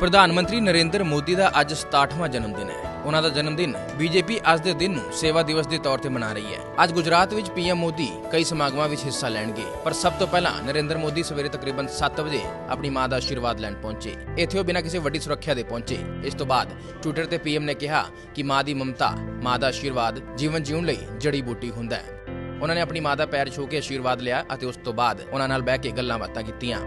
ਪ੍ਰਧਾਨ ਮੰਤਰੀ ਨਰਿੰਦਰ ਮੋਦੀ ਦਾ ਅੱਜ 67ਵਾਂ ਜਨਮ ਦਿਨ ਹੈ। ਉਹਨਾਂ ਦਾ ਜਨਮ ਦਿਨ ਬੀਜੇਪੀ ਅੱਜ ਦੇ ਦਿਨ ਨੂੰ ਸੇਵਾ ਦਿਵਸ ਦੇ ਤੌਰ ਤੇ ਮਨਾ ਰਹੀ ਹੈ। ਅੱਜ ਗੁਜਰਾਤ ਵਿੱਚ ਪੀਐਮ ਮੋਦੀ ਕਈ ਸਮਾਗਮਾਂ ਵਿੱਚ ਹਿੱਸਾ ਲੈਣਗੇ, ਪਰ ਸਭ ਤੋਂ ਪਹਿਲਾਂ ਨਰਿੰਦਰ ਮੋਦੀ ਸਵੇਰੇ ਤਕਰੀਬਨ 7 ਵਜੇ ਆਪਣੀ ਮਾਂ ਦਾ ਆਸ਼ੀਰਵਾਦ ਲੈਣ ਪਹੁੰਚੇ। ਇੱਥੇ ਉਹ ਬਿਨਾਂ ਕਿਸੇ ਵੱਡੀ ਸੁਰੱਖਿਆ ਦੇ ਪਹੁੰਚੇ। ਇਸ ਤੋਂ ਬਾਅਦ ਟਵਿੱਟਰ ਤੇ ਪੀਐਮ ਨੇ ਕਿਹਾ ਕਿ ਮਾਂ ਦੀ ਮਮਤਾ, ਮਾਂ ਦਾ ਆਸ਼ੀਰਵਾਦ ਜੀਵਨ ਜਿਉਣ ਲਈ ਜੜੀ ਬੂਟੀ ਹੁੰਦਾ ਹੈ। ਉਹਨਾਂ ਨੇ ਆਪਣੀ ਮਾਂ ਦਾ ਪੈਰ ਛੂ ਕੇ ਆਸ਼ੀਰਵਾਦ ਲਿਆ ਅਤੇ ਉਸ ਤੋਂ ਬਾਅਦ ਉਹਨਾਂ ਨਾਲ ਬਹਿ ਕੇ ਗੱਲਾਂ ਬਾਤਾਂ ਕੀਤੀਆਂ।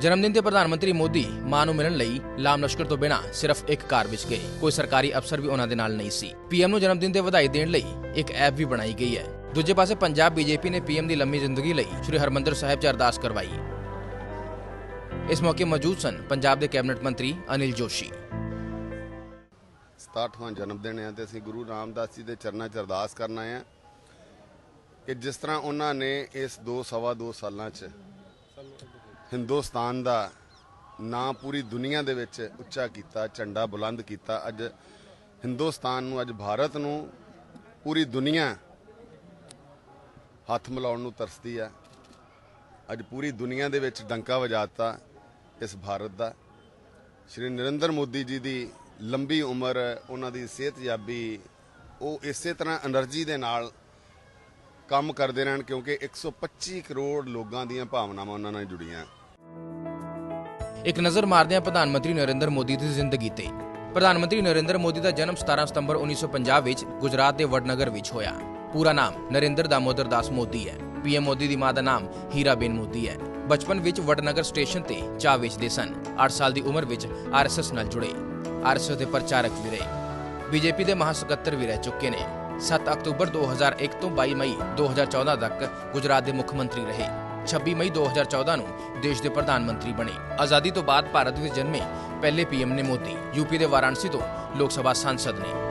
ਜਨਮ ਤੇ ਪ੍ਰਧਾਨ ਮੰਤਰੀ ਮੋਦੀ ਮਾਂ ਨੂੰ ਮਿਲਣ ਲਈ ਲਾਮ ਲਸ਼ਕਰ ਤੋਂ ਬਿਨਾਂ ਸਿਰਫ ਇੱਕ ਕਾਰ ਵਿੱਚ ਗਏ। ਕੋਈ ਸਰਕਾਰੀ ਅਫਸਰ ਵੀ ਉਹਨਾਂ ਦੇ ਨਾਲ ਨਹੀਂ ਸੀ। ਪੀਐਮ ਨੂੰ ਜਨਮ ਤੇ ਵਧਾਈ ਦੇਣ ਲਈ ਇੱਕ ਐਪ ਵੀ ਬਣਾਈ ਗਈ ਹੈ। ਦੂਜੇ ਪਾਸੇ ਪੰਜਾਬ ਬੀਜੇਪੀ ਨੇ ਪੀਐਮ ਦੀ ਲੰਮੀ ਜ਼ਿੰਦਗੀ ਲਈ ਸ੍ਰੀ ਹਰਮੰਦਰ ਸਾਹਿਬ 'ਚ ਅਰਦਾਸ ਕਰਵਾਈ। ਇਸ ਮੌਕੇ ਮੌਜੂਦ ਸਨ ਪੰਜਾਬ ਦੇ ਕੈਬਨਿਟ ਮੰਤਰੀ ਅਨਿਲ ਜੋਸ਼ੀ। 67ਵਾਂ ਜਨਮ ਦਿਨ ਹੈ ਤੇ ਅਸੀਂ ਗੁਰੂ ਰਾਮਦਾਸ ਜੀ ਦੇ ਚਰਨਾਂ 'ਚ ਅਰਦਾਸ ਕਰਨਾ ਆਏ ਕਿ ਜਿਸ ਤਰ੍ਹਾਂ ਉਹਨਾਂ ਨੇ ਇਸ ਦੋ ਸਵਾ ਦੋ ਸਾਲਾਂ 'ਚ ਹਿੰਦੁਸਤਾਨ ਦਾ ਨਾਂ ਪੂਰੀ ਦੁਨੀਆ ਦੇ ਵਿੱਚ ਉੱਚਾ ਕੀਤਾ, ਝੰਡਾ ਬੁਲੰਦ ਕੀਤਾ। ਅੱਜ ਹਿੰਦੁਸਤਾਨ ਨੂੰ, ਅੱਜ ਭਾਰਤ ਨੂੰ ਪੂਰੀ ਦੁਨੀਆ ਹੱਥ ਮਿਲਾਉਣ ਨੂੰ ਤਰਸਦੀ ਆ। ਅੱਜ ਪੂਰੀ ਦੁਨੀਆ ਦੇ ਵਿੱਚ ਡੰਕਾ ਵਜਾਤਾ ਇਸ ਭਾਰਤ ਦਾ। ਸ਼੍ਰੀ ਨਰਿੰਦਰ ਮੋਦੀ ਜੀ ਦੀ ਲੰਬੀ ਉਮਰ, ਉਹਨਾਂ ਦੀ ਸਿਹਤਯਾਬੀ, ਉਹ ਇਸੇ ਤਰ੍ਹਾਂ એનર્ਜੀ ਦੇ ਨਾਲ ਕੰਮ ਕਰਦੇ ਰਹਿਣ ਕਿਉਂਕਿ 125 ਕਰੋੜ ਲੋਕਾਂ ਦੀਆਂ ਭਾਵਨਾਵਾਂ ਉਹਨਾਂ ਨਾਲ ਜੁੜੀਆਂ। ਇੱਕ ਨਜ਼ਰ ਮਾਰਦੇ ਹਾਂ ਪ੍ਰਧਾਨ ਮੰਤਰੀ ਨਰਿੰਦਰ ਮੋਦੀ ਦੀ ਜ਼ਿੰਦਗੀ ਤੇ। ਪ੍ਰਧਾਨ ਮੰਤਰੀ ਨਰਿੰਦਰ ਮੋਦੀ ਦਾ ਜਨਮ 17 ਸਤੰਬਰ 1950 ਵਿੱਚ ਗੁਜਰਾਤ ਦੇ ਵਡਨਗਰ ਵਿੱਚ ਹੋਇਆ। ਪੂਰਾ ਨਾਮ ਨਰਿੰਦਰ ਦਾਮੋਦਰ ਦਾਸ ਮੋਦੀ ਹੈ। ਪੀਐਮ ਮੋਦੀ ਦੀ ਮਾਂ ਦਾ ਨਾਮ ਹੀਰਾਬੇਨ ਮੋਦੀ ਹੈ। ਬਚਪਨ ਵਿੱਚ ਵਡਨਗਰ ਸਟੇਸ਼ਨ ਤੇ ਚਾਹ ਵੇਚਦੇ ਸਨ। 8 ਸਾਲ ਦੀ ਉਮਰ ਵਿੱਚ ਆਰਐਸਐਸ ਨਾਲ ਜੁੜੇ। ਆਰਐਸਐਸ ਦੇ ਪ੍ਰਚਾਰਕ ਵੀ ਰਹੇ। ਬੀਜੇਪੀ ਦੇ ਮਹਾਸਕੱਤਰ ਵੀ ਰਹਿ ਚੁੱਕੇ ਨੇ। 7 ਅਕਤੂਬਰ 2001 ਤੋਂ 22 ਮਈ 2014 ਤੱਕ ਗੁਜਰਾਤ ਦੇ ਮੁੱਖ ਮੰਤਰੀ ਰਹੇ। 26 ਮਈ 2014 ਨੂੰ ਦੇਸ਼ ਦੇ ਪ੍ਰਧਾਨ ਮੰਤਰੀ ਬਣੇ। ਆਜ਼ਾਦੀ ਤੋਂ ਬਾਅਦ ਭਾਰਤ ਵਿੱਚ ਜਨਮੇ ਪਹਿਲੇ ਪੀਐਮ ਨੇ ਮੋਦੀ। ਯੂਪੀ ਦੇ ਵਾਰਾਣਸੀ ਤੋਂ ਲੋਕ ਸਭਾ ਸਾਂਸਦ ਨੇ।